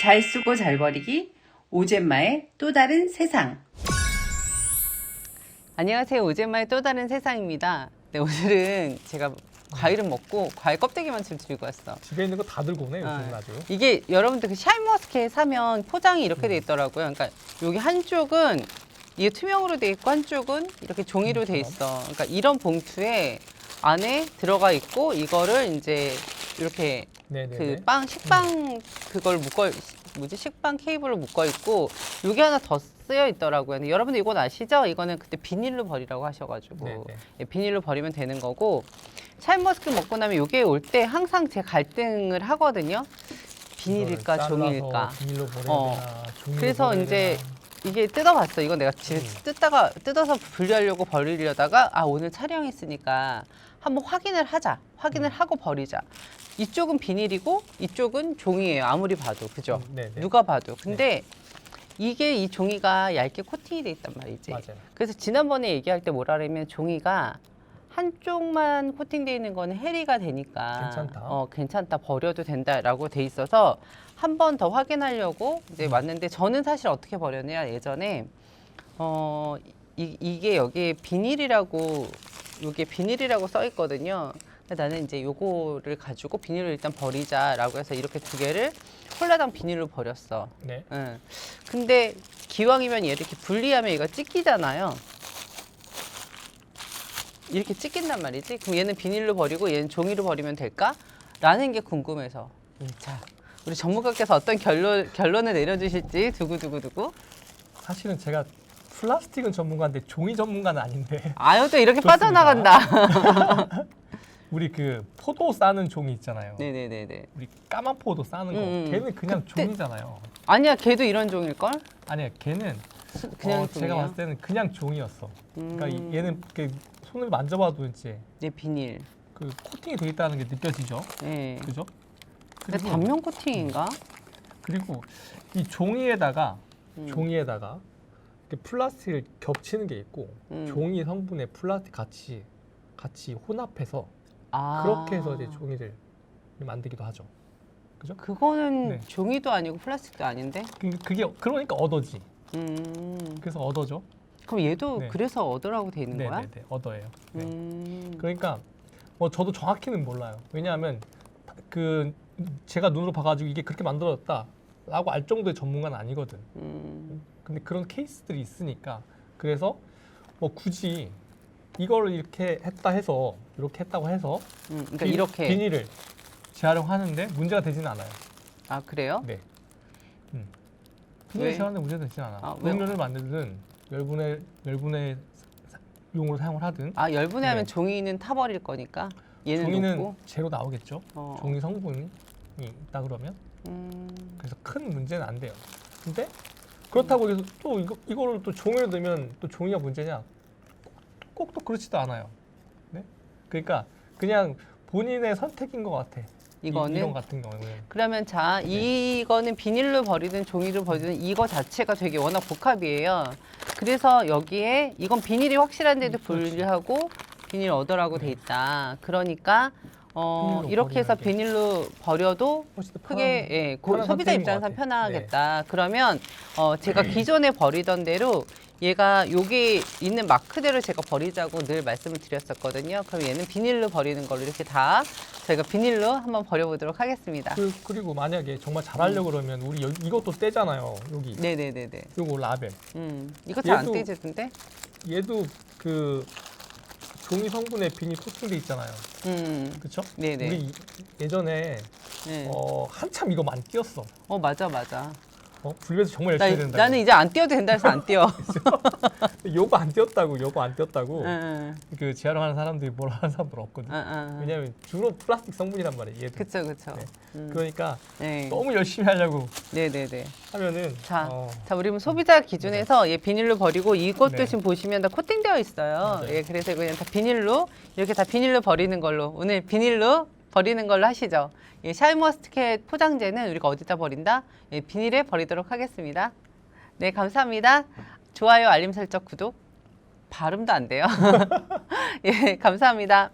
잘 쓰고 잘 버리기 오젠마의 또 다른 세상 안녕하세요. 오젠마의 또 다른 세상입니다. 네, 오늘은 제가 과일을 먹고 과일 껍데기만 지금 들고 왔어. 집에 있는 거 다 들고 오네 어. 요즘 아주. 이게 여러분들 그 샤인머스켓 사면 포장이 이렇게 돼 있더라고요. 그러니까 여기 한쪽은 이게 투명으로 돼 있고 한쪽은 이렇게 종이로 돼 있어. 그러니까 이런 봉투에 안에 들어가 있고 이거를 이제 이렇게 네네네. 그빵 식빵 그걸 묶어 뭐지 식빵 케이블로 묶어 있고 여기 하나 더 쓰여 있더라고요. 근데 여러분들 이건 아시죠? 이거는 그때 비닐로 버리라고 하셔가지고 네네. 예, 비닐로 버리면 되는 거고 샤인머스켓 먹고 나면 요게 올 때 항상 제 갈등을 하거든요. 비닐일까 이거를 종이일까. 비닐로 버려야 어. 되나, 종이로 그래서 버려야 이제 되나. 이게 뜯어봤어. 이건 내가 집에 음. 뜯다가 뜯어서 분리하려고 버리려다가 아 오늘 촬영했으니까 한번 확인을 하자. 확인을 음. 하고 버리자. 이쪽은 비닐이고 이쪽은 종이에요. 아무리 봐도 그죠? 음, 네 네. 누가 봐도. 근데 이게 이 종이가 얇게 코팅이 돼 있단 말이지. 맞아요. 그래서 지난번에 얘기할 때 뭐라 그러면 종이가 한쪽만 코팅돼 있는 거는 해리가 되니까 괜찮다. 어, 괜찮다 버려도 된다라고 돼 있어서 한 번 더 확인하려고 이제 음. 왔는데 저는 사실 어떻게 버렸냐 예전에 어 이, 이게 여기에 비닐이라고 요게 비닐이라고 써 있거든요. 근데 나는 이제 요거를 가지고 비닐을 일단 버리자라고 해서 이렇게 두 개를 콜라당 비닐로 버렸어. 네. 응. 근데 기왕이면 얘를 이렇게 분리하면 얘가 찢기잖아요. 이렇게 찢긴단 말이지. 그럼 얘는 비닐로 버리고 얘는 종이로 버리면 될까? 라는 게 궁금해서. 자, 우리 전문가께서 어떤 결론, 결론을 내려주실지 두구두구두구. 사실은 제가 플라스틱은 전문가인데 종이 전문가는 아닌데 아유, 또 이렇게 좋습니다. 빠져나간다. 우리 그 포도 싸는 종이 있잖아요. 네네네네. 우리 까만 포도 싸는 거. 음, 음. 걔는 그냥 그때- 종이잖아요. 아니야, 걔도 이런 종일걸? 아니야, 걔는 그냥 어, 종이야? 제가 봤을 때는 그냥 종이었어. 그러니까 이- 음. 얘는 이렇게 손을 만져봐도 이제 네, 비닐. 그 코팅이 돼 있다는 게 느껴지죠. 네. 그죠? 근데 그리고- 단면 코팅인가? 그리고 이 종이에다가 음. 종이에다가 이렇게 플라스틱을 겹치는 게 있고 음. 종이 성분에 플라스틱 같이 같이 혼합해서 아. 그렇게 해서 이제 종이를 만들기도 하죠. 그죠? 그거는 네. 종이도 아니고 플라스틱도 아닌데? 그- 그게 그러니까 얻어지. 음. 그래서 얻어죠. 그럼 얘도 네. 그래서 얻으라고 돼 있는 거야? 네네네 얻어예요. 네. 음. 그러니까 뭐 저도 정확히는 몰라요. 왜냐하면 그 제가 눈으로 봐가지고 이게 그렇게 만들어졌다라고 알 정도의 전문가는 아니거든. 음. 근데 그런 케이스들이 있으니까 그래서 뭐 굳이 이거를 이렇게 했다 해서 이렇게 했다고 해서 음. 그러니까 비- 이렇게 비닐을 재활용하는데 문제가 되지는 않아요. 아 그래요? 네. 음. 비닐 왜? 재활용하는데 문제가 되지는 않아. 아, 왜요? 음료를 만들든 열분의 사- 용으로 사용을 하든 아 열분해하면 네. 종이는 타버릴 거니까 얘는 종이는 녹고. 제로 나오겠죠. 어. 종이 성분이 있다 그러면 음. 그래서 큰 문제는 안 돼요. 근데 그렇다고 해서 또 이거 이거를 또 종이로 넣으면 또 종이가 문제냐? 꼭 또 그렇지도 않아요. 네? 그러니까 그냥 본인의 선택인 것 같아. 이- 이거는 이런 같은 경우는 그러면 자 네. 이거는 비닐로 버리든 종이로 버리든 이거 자체가 되게 워낙 복합이에요. 그래서 여기에 이건 비닐이 확실한데도 음. 불구하고 비닐 얻으라고 돼 있다. 그러니까 어, 비닐로 이렇게 해서 버리는 게. 비닐로 버려도 훨씬 더 크게 편한- 예, 고- 편한 소비자 것 입장에서 같아. 네. 편하겠다. 그러면 어, 제가 기존에 버리던 대로 얘가 여기 있는 마크대로 제가 버리자고 늘 말씀을 드렸었거든요. 그럼 얘는 비닐로 버리는 걸로 이렇게 다 저희가 비닐로 한번 버려보도록 하겠습니다. 그, 그리고 만약에 정말 잘하려고 그러면 우리 여, 이것도 떼잖아요. 여기 네네네네. 요거 라벨. 음, 이거 잘 안 얘도- 떼지던데? 얘도 그 종이 성분에 비닐 코팅돼 있잖아요. 음, 그렇죠? 네네. 우리 예전에 네. 어, 한참 이거 많이 띄었어. 어 맞아 맞아. 어? 분리해서 정말 나, 열심히 된다. 나는 이제 안 띄워도 된다 해서 안 띄워. 요거 안 띄었다고, 요거 안 띄었다고. 응, 그 재활용하는 사람들이 뭐라 하는 사람들 없거든. 응, 응, 응. 왜냐면 주로 플라스틱 성분이란 말이에요. 얘도. 그쵸 그쵸. 네. 음, 그러니까 네. 너무 열심히 하려고 네네네. 하면은 자, 어, 자, 우리 뭐 소비자 기준에서 얘 비닐로 버리고 이것도 네. 지금 보시면 다 코팅되어 있어요. 맞아요. 예, 그래서 그냥 다 비닐로 이렇게 다 비닐로 버리는 걸로 오늘 비닐로 버리는 걸로 하시죠. 예, 샤인머스켓 포장재는 우리가 어디다 버린다? 예, 비닐에 버리도록 하겠습니다. 네, 감사합니다. 좋아요, 알림 설정, 구독. 발음도 안 돼요. 예, 감사합니다.